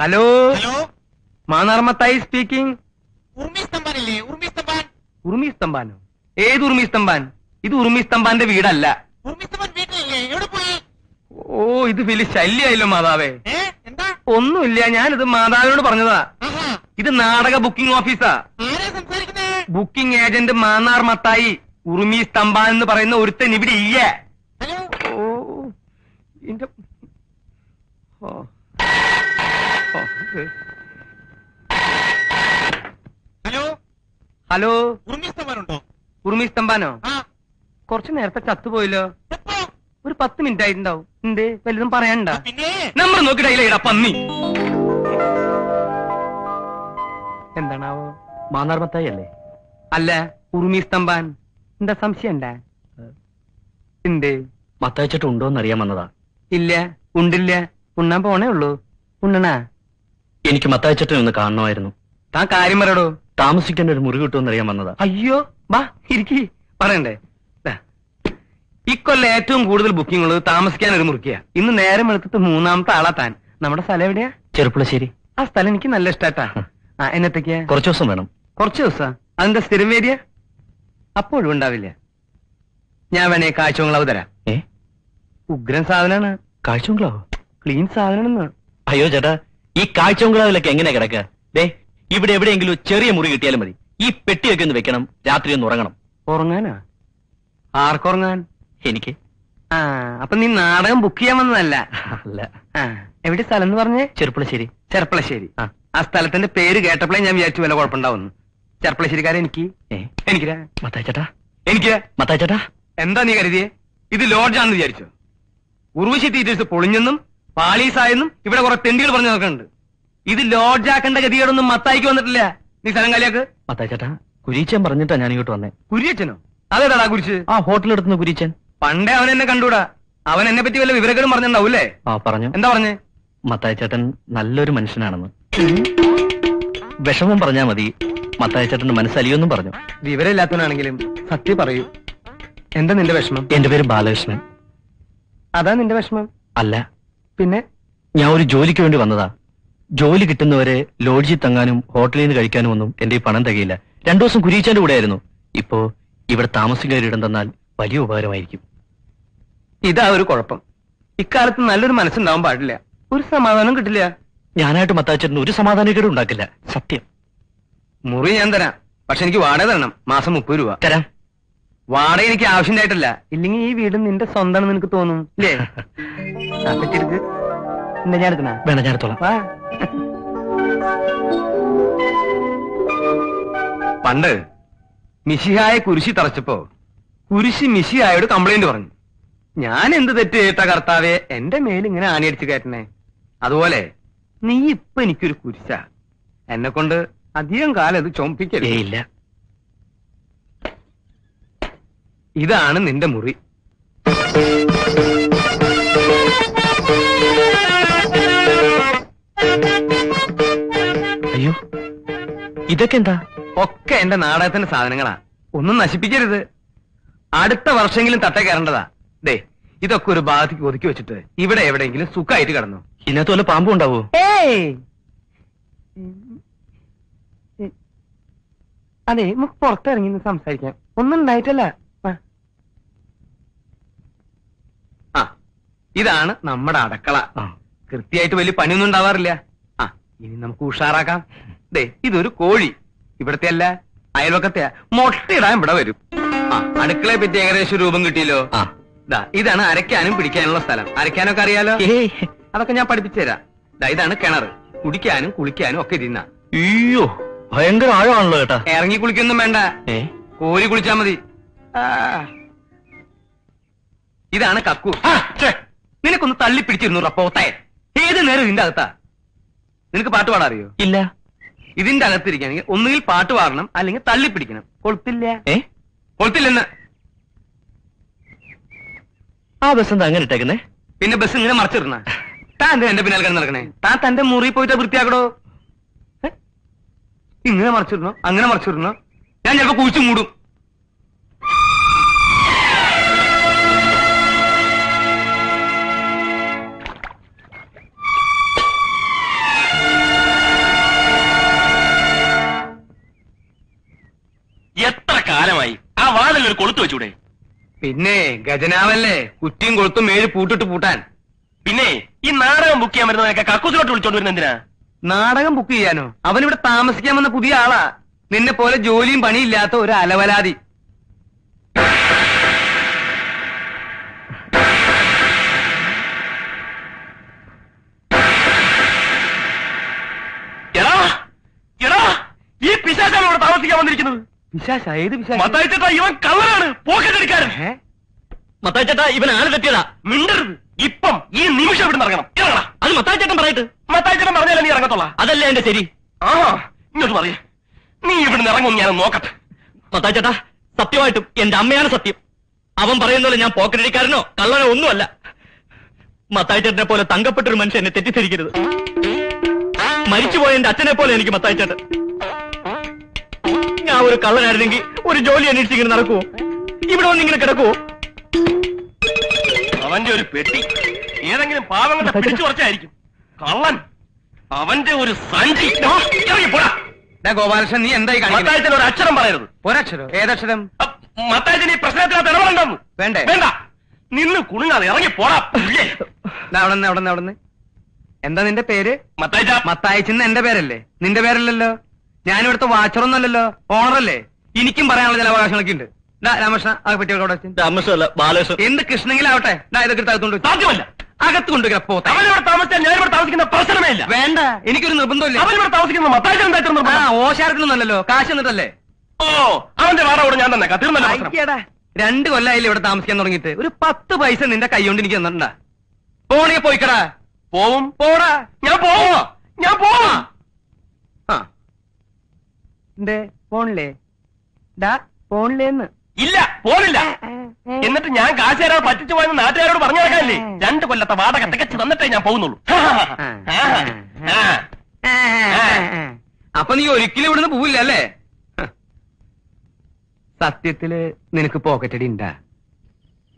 Hello hello Mannar Mathai speaking ഉർമി സ്തംഭാനില്ലേ ഉർമി സ്തംഭാൻ ഉറുമി സ്തംഭാനോ ഏത് ഉർമി സ്തംഭാൻ ഇത് ഉർമി സ്തംഭാന്റെ വീടല്ല. ഉർമി സ്തംഭാൻ വീട്ടിലില്ലേ? എവിടെ പോയി? ഓ ഇത് വലിയ ശല്യായല്ലോ മാതാവേ. എന്താ? ഒന്നുമില്ല ഞാനിത് മാതാവിനോട് പറഞ്ഞതാ. ഇത് നാടക ബുക്കിംഗ് ഓഫീസാ. ബുക്കിംഗ് ഏജന്റ് മാന്നാർ മത്തായി ഉറുമി സ്തംഭാൻ എന്ന് പറയുന്ന ഒരുത്തൻ ഇവിടെ ഇല്ല ഓ ഇന്റെ ഓ. ഹലോ? ഹലോ? ഉറുമിസ്തംഭാനുണ്ടോ ഉറുമിസ്തംഭാനോ കുറച്ച് നേരത്തെ ചത്തുപോയല്ലോ. ഒരു പത്ത് മിനിറ്റ് ആയിട്ടുണ്ടാവും. എന്തേ? വലുതും പറയണ്ട നമ്മൾ പിന്നെ? നമ്പർ പന്നി. എന്താണാവോ? മാന്നാർമത്തായി അല്ലേ അല്ല ഉറുമി സ്തംഭാൻ എന്താ സംശയം ഉണ്ടാ? എന്തേ? മത്തായിച്ചിട്ട് ഉണ്ടോന്ന് അറിയാൻ വന്നതാ. ഇല്ല ഉണ്ടില്ല. ഉണ്ണാൻ പോണേ ഉള്ളൂ. ഉണ്ണണാ? എനിക്ക് മത്തായച്ചട്ടനെ ഒന്ന് കാണണമായിരുന്നു. താൻ കാര്യം പറയടോ. താമസിക്കാൻ ഒരു മുറി കിട്ടുമെന്ന് അറിയാൻ വന്നതാ. അയ്യോ ബാ ഇരിക്കി പറയണ്ടേ. ഇക്കൊല്ലം ഏറ്റവും കൂടുതൽ ബുക്കിംഗ് ഉള്ളത് താമസിക്കാൻ ഒരു മുറിക്കുക ഇന്ന് നേരം എടുത്തിട്ട് മൂന്നാമത്തെ ആളാ താൻ. നമ്മുടെ സ്ഥലം എവിടെയാ? ചെറുപ്പുളശ്ശേരി. ആ സ്ഥലം എനിക്ക് നല്ല ഇഷ്ടാട്ടാ. ആ എന്നത്തേക്കാ? കുറച്ച് ദിവസം വേണം. കുറച്ച് ദിവസം? അതിന്റെ സ്ഥിരം വേദിയ അപ്പോഴും ഉണ്ടാവില്ല. ഞാൻ വേണേ കാഴ്ചവങ്ങളാവ് തരാം. ഏ? ഉഗ്രൻ സാധനാണ്. കാഴ്ചവങ്ങളാവോ? ക്ലീൻ സാധനം അയ്യോ ചേട്ടാ ഈ കാഴ്ചബംഗ്ലാവിലൊക്കെ എങ്ങനെ കിടക്കുക? ദേ ഇവിടെ എവിടെയെങ്കിലും ചെറിയ മുറി കിട്ടിയാലും മതി. ഈ പെട്ടിയൊക്കെ ഒന്ന് വെക്കണം. രാത്രി ഒന്ന് ഉറങ്ങണം. ഉറങ്ങാനാ? ആർക്കുറങ്ങാൻ? എനിക്ക്. ആ അപ്പൊ നീ നാടകം ബുക്ക് ചെയ്യാൻ വന്നതല്ല? അല്ല. ആ എവിടെ സ്ഥലം എന്ന് പറഞ്ഞേ? ചെറുപ്പളശ്ശേരി. ചെർപ്പളശ്ശേരി ആ. ആ സ്ഥലത്തിന്റെ പേര് കേട്ടപ്പോഴേ ഞാൻ വിചാരിച്ചു വല്ല കുഴപ്പമുണ്ടാവുന്നു ചെർപ്പളശ്ശേരിക്കാരൻ എനിക്ക്. ഏ? എനിക്കിരാ മത്തായി ചേട്ടാ എനിക്ക് മത്തായി ചേട്ടാ എന്താ നീ കരുതിയേ? ഇത് ലോഡ്ജാണെന്ന് വിചാരിച്ചു? ഉർവശി തീറ്റേഴ്സ് പൊളിഞ്ഞെന്നും പാളീസായെന്നും ഇവിടെ കുറെ തെണ്ടികൾ പറഞ്ഞു നടക്കുന്നുണ്ട്. ഇത് ലോഡ്ജാക്കേണ്ട ഗതികേടൊന്നും മത്തായിക്ക് വന്നിട്ടില്ല. നീ സ്ഥലം കാലിയാക്ക്. മത്തായി ചേട്ടാ കുരീച്ചൻ പറഞ്ഞിട്ടാ ഞാൻ ഇങ്ങോട്ട് വന്നേ. കുരിയച്ചനോ അതേതാടാ കുരിച്ച് ആ ഹോട്ടലിൽ എടുത്തു കുരീച്ചൻ. പണ്ടേ അവൻ എന്നെ കണ്ടൂടാ. അവൻ എന്നെ പറ്റി വല്ല വിവരങ്ങളും പറഞ്ഞിട്ടുണ്ടാവൂല്ലേ? ആ പറഞ്ഞു. എന്താ പറഞ്ഞേ? മത്തായി ചേട്ടൻ നല്ലൊരു മനുഷ്യനാണെന്ന്. വിഷമം പറഞ്ഞാ മതി. മത്തായി ചേട്ടന്റെ മനസ്സലിയൊന്നും പറഞ്ഞു. വിവരമില്ലാത്തവനാണെങ്കിലും സത്യം പറയൂ. എന്താ നിന്റെ വിഷമം? എന്റെ പേര് ബാലകൃഷ്ണൻ. അതാ നിന്റെ വിഷമം? അല്ല പിന്നെ? ഞാൻ ഒരു ജോലിക്ക് വേണ്ടി വന്നതാ. ജോലി കിട്ടുന്നവരെ ലോഡ്ജിൽ തങ്ങാനും ഹോട്ടലിൽ നിന്ന് കഴിക്കാനും ഒന്നും എന്റെ ഈ പണം തികയില്ല. രണ്ടു ദിവസം കുരിയിച്ചാന്റെ കൂടെ ആയിരുന്നു. ഇപ്പോ ഇവിടെ താമസിക്കാൻ ഇടം തന്നാൽ വലിയ ഉപകാരമായിരിക്കും. ഇതാ ഒരു കുഴപ്പം. ഇക്കാലത്ത് നല്ലൊരു മനസ്സുണ്ടാവാൻ പാടില്ല. ഒരു സമാധാനം കിട്ടില്ല. ഞാനായിട്ട് മത്താച്ചേട്ടന് ഒരു സമാധാനക്കേട് ഉണ്ടാക്കില്ല. സത്യം. മുറി ഞാൻ തരാം. പക്ഷെ എനിക്ക് വാടക തരണം. മാസം മുപ്പത് രൂപ. തരാം. വാടക എനിക്ക് ആവശ്യമുണ്ടായിട്ടില്ല. ഇല്ലെങ്കിൽ ഈ വീട് നിന്റെ സ്വന്തമാണെന്ന് നിനക്ക് തോന്നും ഇല്ലേ. എന്താ ഞാൻ എടുക്കണ? വേണം ഞാൻ എടുത്തോളാം. പണ്ട് മിശിഹായ കുരിശി തറച്ചപ്പോ കുരിശി മിശിഹായോട് കംപ്ലൈന്റ് പറഞ്ഞു. ഞാൻ എന്ത് തെറ്റ് ചെയ്തിട്ട കർത്താവെ എന്റെ മേൽ ഇങ്ങനെ കയറ്റണേ? അതുപോലെ നീ ഇപ്പൊ എനിക്കൊരു കുരിശ. എന്നെ കൊണ്ട് അധികം കാലം ഇത് ഏ ഇല്ല. ഇതാണ് നിന്റെ മുറി. അയ്യോ ഇതൊക്കെ എന്താ? ഒക്കെ എന്റെ നാടകത്തിന്റെ സാധനങ്ങളാ. ഒന്നും നശിപ്പിക്കരുത്. അടുത്ത വർഷമെങ്കിലും തട്ട കയറേണ്ടതാ. ദേ ഇതൊക്കെ ഒരു ഭാഗത്തേക്ക് ഒതുക്കി വെച്ചിട്ട് ഇവിടെ എവിടെയെങ്കിലും സുഖമായിട്ട് കിടന്നു. ഇതിനകത്ത് വല്ല പാമ്പും ഉണ്ടാവോ? ഏയ്! അതെ നമുക്ക് പുറത്തിറങ്ങി സംസാരിക്കാം. ഒന്നും ഉണ്ടായിട്ടല്ല ആ. ആ ഇതാണ് നമ്മുടെ അടക്കള. കൃത്യമായിട്ട് വലിയ പണിയൊന്നും ഉണ്ടാവാറില്ല. ആ ഇനി നമുക്ക് ഉഷാറാക്കാം. ദേ ഇതൊരു കോഴി. ഇവിടത്തെ അല്ല അയൽവക്കത്തെ മൊട്ടയിടാൻ ഇവിടെ വരും. ആ അടുക്കളയെ പറ്റി ഏകദേശം രൂപം കിട്ടിയല്ലോ. ആ. ദാ ഇതാണ് അരയ്ക്കാനും പിടിക്കാനുള്ള സ്ഥലം. അരയ്ക്കാനൊക്കെ അറിയാലോ? അതൊക്കെ ഞാൻ പഠിപ്പിച്ചു തരാം. ദാ ഇതാണ് കിണർ കുടിക്കാനും കുളിക്കാനും ഒക്കെ തിന്ന അയ്യോ ഭയങ്കര ആഴമാണല്ലോ കേട്ടാ ഇറങ്ങി കുളിക്കൊന്നും വേണ്ട. കോഴി കോരി കുളിച്ചാ മതി. ഇതാണ് കക്കു. നിനക്കൊന്ന് തള്ളി പിടിച്ചിരുന്നു റപ്പോത്തെ ഏത് നേരം ഇതിന്റെ അകത്താ? നിനക്ക് പാട്ട് പാടാൻ അറിയോ? ഇല്ല. ഇതിന്റെ അകത്തിരിക്കുകയാണെങ്കിൽ ഒന്നുകിൽ പാട്ട് പാടണം അല്ലെങ്കിൽ തള്ളി പിടിക്കണം കൊളുത്തില്ല. ഏ? കൊളുത്തില്ലെന്ന്. ആ ബസ് എന്താ അങ്ങനെ ഇട്ടേക്കുന്നേ? പിന്നെ ബസ് ഇങ്ങനെ മറച്ചിരുന്ന താൻ എന്താ എന്റെ പിന്നാലെ നടക്കണേ? താൻ തന്റെ മുറി പോയിട്ട് വൃത്തിയാക്കടോ ഇങ്ങനെ മറച്ചിരുന്നോ അങ്ങനെ മറച്ചിരുന്നോ ഞാൻ ചിലപ്പോ കുഴിച്ചു മൂടും. എത്ര കാലമായി ആ വാതിൽ ഒരു കൊളുത്തു വെച്ചൂടെ? പിന്നെ ഗജനാവല്ലേ കുറ്റിയും കൊളുത്തും മേഴ് പൂട്ടിട്ട് പൂട്ടാൻ. പിന്നെ ഈ നാടകം ബുക്ക് ചെയ്യാൻ വരുന്നവനൊക്കെ കക്കൂസിലോട്ട് വിളിച്ചോണ്ട് വരുന്ന എന്തിനാ? നാടകം ബുക്ക് ചെയ്യാനോ? അവനിവിടെ താമസിക്കാൻ വന്ന പുതിയ ആളാ. നിന്നെ പോലെ ജോലിയും പണിയില്ലാത്ത ഒരു അലവലാതി. വിശാശ ഏത് വിശാശ? മത്തായിച്ചേട്ടാ ഇവൻ കള്ളനാണ് പോക്കറ്റടിക്കാരൻ. ഏ? മത്തായിച്ചേട്ടാ ഇവൻ ആര് തെറ്റിയതാ. മിണ്ടരുത്. ഇപ്പം ഈ നിമിഷം ഇവിടെ ഇറങ്ങണം. ഇറങ്ങണം അത് മത്തായിച്ചേട്ടൻ പറയട്ടെ. മത്തായിച്ചേട്ടൻ പറഞ്ഞാലേ നീ ഇറങ്ങത്തോളാ അതല്ലേ എന്റെ ശരി. ആ ഇങ്ങോട്ട് പറയേ. നീ ഇവിടുന്ന് ഇറങ്ങും ഞാൻ നോക്കട്ടെ. മത്തായിച്ചേട്ടാ സത്യമായിട്ടും എന്റെ അമ്മയാണ് സത്യം. അവൻ പറയുന്നത് ഞാൻ പോക്കറ്റടിക്കാരനോ കള്ളനോ ഒന്നുമല്ല. മത്തായിച്ചേട്ടനെ പോലെ തങ്കപ്പെട്ടൊരു മനുഷ്യൻ എന്നെ തെറ്റിദ്ധരിക്കരുത്. മരിച്ചുപോയ എന്റെ അച്ഛനെ പോലെ എനിക്ക് മത്തായിച്ചേട്ടൻ. ഒരു കള്ളനായിരുന്നെങ്കിൽ ഒരു ജോലി അന്വേഷിച്ച് ഇങ്ങനെ നടക്കുവോ? ഇവിടെ വന്ന് ഇങ്ങനെ കിടക്കുവോ? അവന്റെ ഒരു പെട്ടി ഏതെങ്കിലും പാവങ്ങളുടെ പിടിച്ചു കുറച്ചായിരിക്കും കള്ളൻ അവന്റെ ഒരു സഞ്ചി. ഗോപാലകൃഷ്ണൻ നീ എന്തായി മത്തായത്തിന് ഒരു അക്ഷരം പറയരുത്. ഒരക്ഷരം? ഏതക്ഷരം? മത്തായത്തിന് ഈ പ്രശ്നത്തിനകത്ത് ഇടപെടണ്ടെന്ന് വേണ്ടേ? വേണ്ട. നിന്ന് കുണുങ്ങാതെ ഇറങ്ങി പോടാ പുല്ലേ. ദാ അവിടെന്ന് അവിടെന്ന് അവിടെന്ന് എന്താ നിന്റെ പേര്? മത്തായിച്ച. മത്തായിച്ചെന്ന് എന്റെ പേരല്ലേ? നിന്റെ പേരല്ലല്ലോ? ഞാനിവിടുത്തെ വാച്ചറൊന്നല്ലല്ലോ ഓണറല്ലേ എനിക്കും പറയാനുള്ള ചില അവകാശങ്ങളൊക്കെ ഉണ്ട് രാമകൃഷ്ണ അത് ബാലകൃഷ്ണൻ. എന്ത് കൃഷ്ണങ്കിലാവട്ടെ ഇതൊക്കെ. സാധ്യമല്ല. അകത്ത് കൊണ്ടുവരാ പോത്ത അവനിവിടെ താമസിച്ചാൽ ഞാനിവിടെ താമസിക്കുന്ന പ്രശ്നമേ ഇല്ല. വേണ്ട എനിക്കൊരു നിർബന്ധമില്ല. അവനിവിടെ താമസിക്കുന്ന ഓശാരത്തിനൊന്നല്ലോ കാശ് എന്നിട്ടല്ലേ ഓ അവന്റെ വാട കൂടെ ഞാൻ തന്നെ തീർന്നല്ലോ രണ്ട് കൊല്ലായില്ലേ ഇവിടെ താമസിക്കാൻ തുടങ്ങിയിട്ട്. ഒരു പത്ത് പൈസ നിന്റെ കൈ കൊണ്ട് എനിക്ക് തന്നിട്ടുണ്ടാ. പോണിയ പോയിക്കടാ. പോവും. പോടാ. ഞാൻ പോവാ ഞാൻ പോവാ എന്തേ പോണില്ലേ ഡാ പോണില്ലേന്ന് ഇല്ല പോണില്ല. എന്നിട്ട് ഞാൻ കാശ് തരാൻ പറ്റിച്ചു പോയെന്ന് നാട്ടുകാരോട് പറഞ്ഞു നടക്കാനില്ലേ? രണ്ട് കൊല്ലത്തെ വാടക തികച്ചു തന്നിട്ടേ ഞാൻ പോകുന്നുള്ളൂ. അപ്പൊ നീ ഒരിക്കലും ഇവിടുന്ന് പോവില്ല അല്ലേ. സത്യത്തിൽ നിനക്ക് പോക്കറ്റടി ഉണ്ടാ.